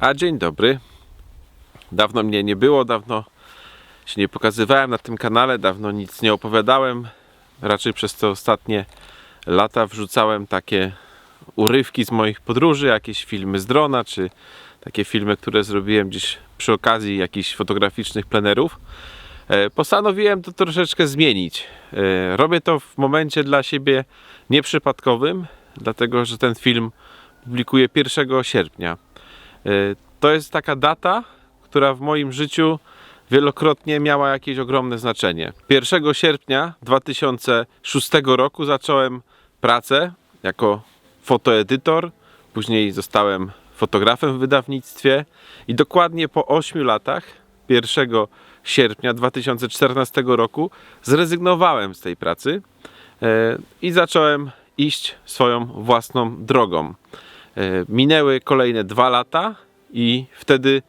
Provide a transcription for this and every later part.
A dzień dobry. Dawno mnie nie było, dawno się nie pokazywałem na tym kanale, dawno nic nie opowiadałem. Raczej przez te ostatnie lata wrzucałem takie urywki z moich podróży, jakieś filmy z drona, czy takie filmy, które zrobiłem gdzieś przy okazji jakichś fotograficznych plenerów. E, Postanowiłem to troszeczkę zmienić. E, Robię to w momencie dla siebie nieprzypadkowym, dlatego że ten film publikuję 1 sierpnia. E, To jest taka data, która w moim życiu wielokrotnie miała jakieś ogromne znaczenie. 1 sierpnia 2006 roku zacząłem pracę jako fotoedytor, później zostałem fotografem w wydawnictwie i dokładnie po 8 latach, 1 sierpnia 2014 roku, zrezygnowałem z tej pracy e, i zacząłem iść swoją własną drogą. E, Minęły kolejne dwa lata i wtedy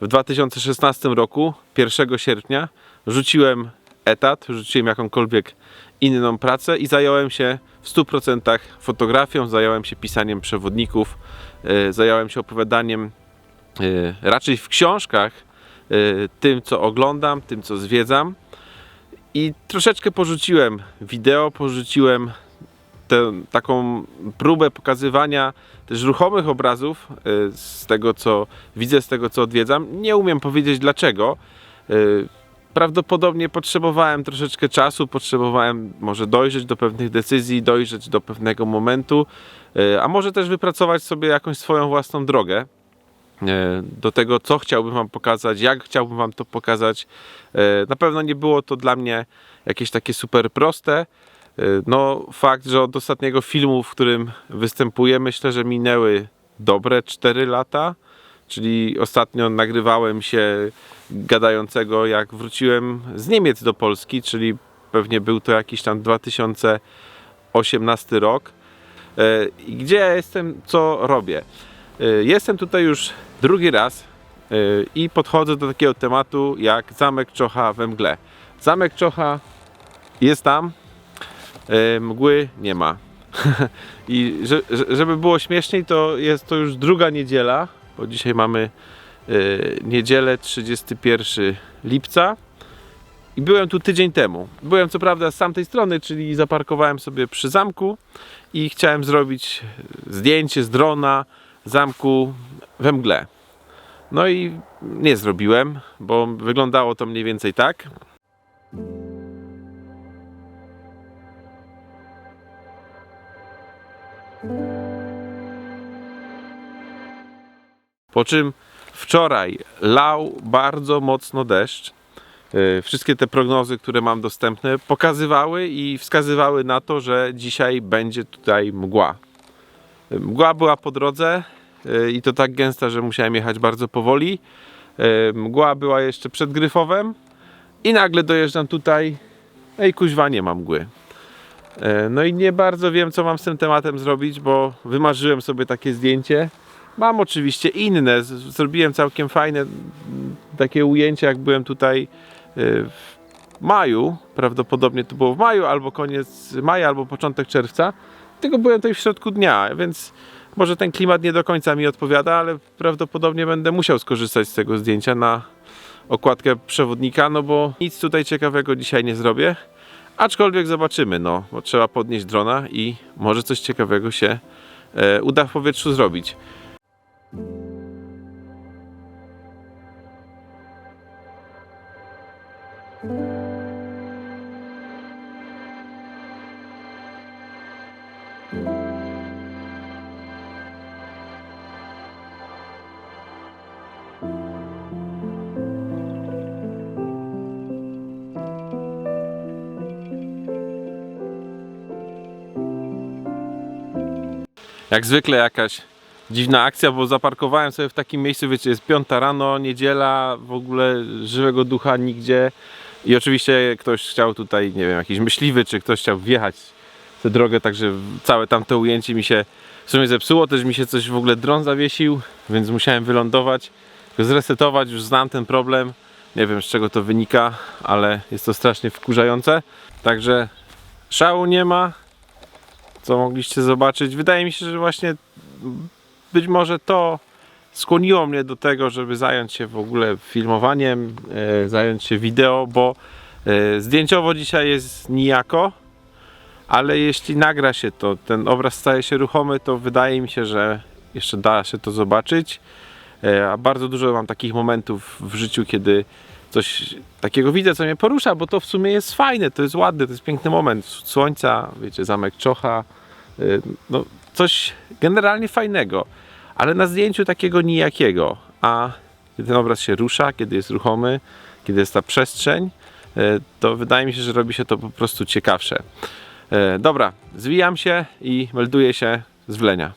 w 2016 roku, 1 sierpnia, rzuciłem etat, rzuciłem jakąkolwiek inną pracę i zająłem się w 100% fotografią, zająłem się pisaniem przewodników, e, zająłem się opowiadaniem e, raczej w książkach e, tym, co oglądam, tym, co zwiedzam. I troszeczkę porzuciłem wideo, porzuciłem tę taką próbę pokazywania też ruchomych obrazów z tego, co widzę, z tego, co odwiedzam. Nie umiem powiedzieć dlaczego. Prawdopodobnie potrzebowałem troszeczkę czasu, potrzebowałem może dojrzeć do pewnych decyzji, dojrzeć do pewnego momentu, y, a może też wypracować sobie jakąś swoją własną drogę e, do tego, co chciałbym Wam pokazać, jak chciałbym Wam to pokazać. E, Na pewno nie było to dla mnie jakieś takie super proste. E, No, fakt, że od ostatniego filmu, w którym występuję, myślę, że minęły dobre 4 lata. Czyli ostatnio nagrywałem się gadającego, jak wróciłem z Niemiec do Polski, czyli pewnie był to jakiś tam 2018 rok. E, gdzie ja jestem, co robię? E, Jestem tutaj już drugi raz e, i podchodzę do takiego tematu jak Zamek Czocha we mgle. Zamek Czocha jest tam, mgły nie ma. I że, że- żeby było śmieszniej, to jest to już druga niedziela, bo dzisiaj mamy e, niedzielę 31 lipca. I byłem tu tydzień temu. Byłem co prawda z tamtej strony, czyli zaparkowałem sobie przy zamku i chciałem zrobić zdjęcie z drona zamku we mgle. No i nie zrobiłem, bo wyglądało to mniej więcej tak. Po czym wczoraj lał bardzo mocno deszcz. Yy, Wszystkie te prognozy, które mam dostępne, pokazywały i wskazywały na to, że dzisiaj będzie tutaj mgła. Yy, Mgła była po drodze yy, i to tak gęsta, że musiałem jechać bardzo powoli. Mgła była jeszcze przed Gryfowem i nagle dojeżdżam tutaj. Ej, kuźwa, nie mam mgły. No i nie bardzo wiem, co mam z tym tematem zrobić, bo wymarzyłem sobie takie zdjęcie. Mam oczywiście inne. Zrobiłem całkiem fajne takie ujęcia, jak byłem tutaj y, w maju. Prawdopodobnie to było w maju, albo koniec maja, albo początek czerwca. Tylko byłem tutaj w środku dnia, więc może ten klimat nie do końca mi odpowiada, ale prawdopodobnie będę musiał skorzystać z tego zdjęcia na okładkę przewodnika, no bo nic tutaj ciekawego dzisiaj nie zrobię. Aczkolwiek zobaczymy, no, bo trzeba podnieść drona i może coś ciekawego się e, uda w powietrzu zrobić. Jak zwykle jakaś dziwna akcja, bo zaparkowałem sobie w takim miejscu, wiecie, jest piąta rano, niedziela, w ogóle żywego ducha nigdzie. I oczywiście ktoś chciał tutaj, nie wiem, jakiś myśliwy, czy ktoś chciał wjechać tę drogę, także całe tamte ujęcie mi się w sumie zepsuło, też mi się coś w ogóle dron zawiesił, więc musiałem wylądować zresetować, już znam ten problem. Nie wiem z czego to wynika, ale jest to strasznie wkurzające. Także szału nie ma, co mogliście zobaczyć. Wydaje mi się, że właśnie być może to skłoniło mnie do tego, żeby zająć się w ogóle filmowaniem, e, zająć się wideo, bo e, zdjęciowo dzisiaj jest nijako, ale jeśli nagra się to, ten obraz staje się ruchomy, to wydaje mi się, że jeszcze da się to zobaczyć. E, A bardzo dużo mam takich momentów w życiu, kiedy coś takiego widzę, co mnie porusza, bo to w sumie jest fajne, to jest ładne, to jest piękny moment. Słońca, wiecie, zamek Czocha, no coś generalnie fajnego, ale na zdjęciu takiego nijakiego. A kiedy ten obraz się rusza, kiedy jest ruchomy, kiedy jest ta przestrzeń, y, to wydaje mi się, że robi się to po prostu ciekawsze. E, Dobra, zwijam się i melduję się z wlenia.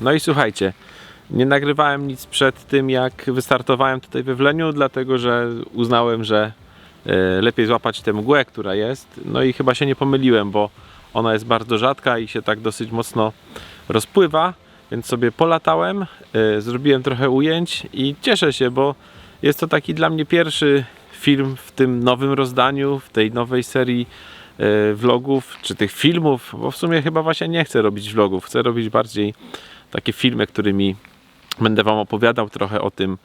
No i słuchajcie, nie nagrywałem nic przed tym, jak wystartowałem tutaj we Wleniu, dlatego że uznałem, że e, lepiej złapać tę mgłę, która jest. No i chyba się nie pomyliłem, bo ona jest bardzo rzadka i się tak dosyć mocno rozpływa, więc sobie polatałem, e, zrobiłem trochę ujęć i cieszę się, bo jest to taki dla mnie pierwszy film w tym nowym rozdaniu, w tej nowej serii e, vlogów, czy tych filmów, bo w sumie chyba właśnie nie chcę robić vlogów, chcę robić bardziej takie filmy, którymi będę Wam opowiadał trochę o tym,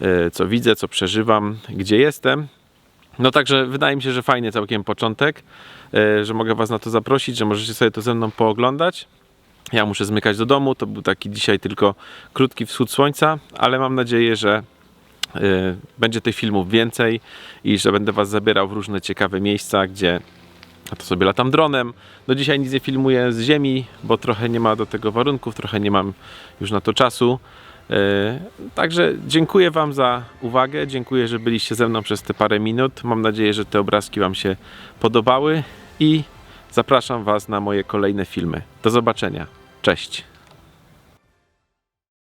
e, co widzę, co przeżywam, gdzie jestem. No także wydaje mi się, że fajny całkiem początek, e, że mogę Was na to zaprosić, że możecie sobie to ze mną pooglądać. Ja muszę zmykać do domu, to był taki dzisiaj tylko krótki wschód słońca, ale mam nadzieję, że e, będzie tych filmów więcej i że będę Was zabierał w różne ciekawe miejsca, gdzie to sobie latam dronem. No dzisiaj nic nie filmuję z ziemi, bo trochę nie ma do tego warunków, trochę nie mam już na to czasu. Yy, Także dziękuję Wam za uwagę. Dziękuję, że byliście ze mną przez te parę minut. Mam nadzieję, że te obrazki Wam się podobały i zapraszam Was na moje kolejne filmy. Do zobaczenia. Cześć.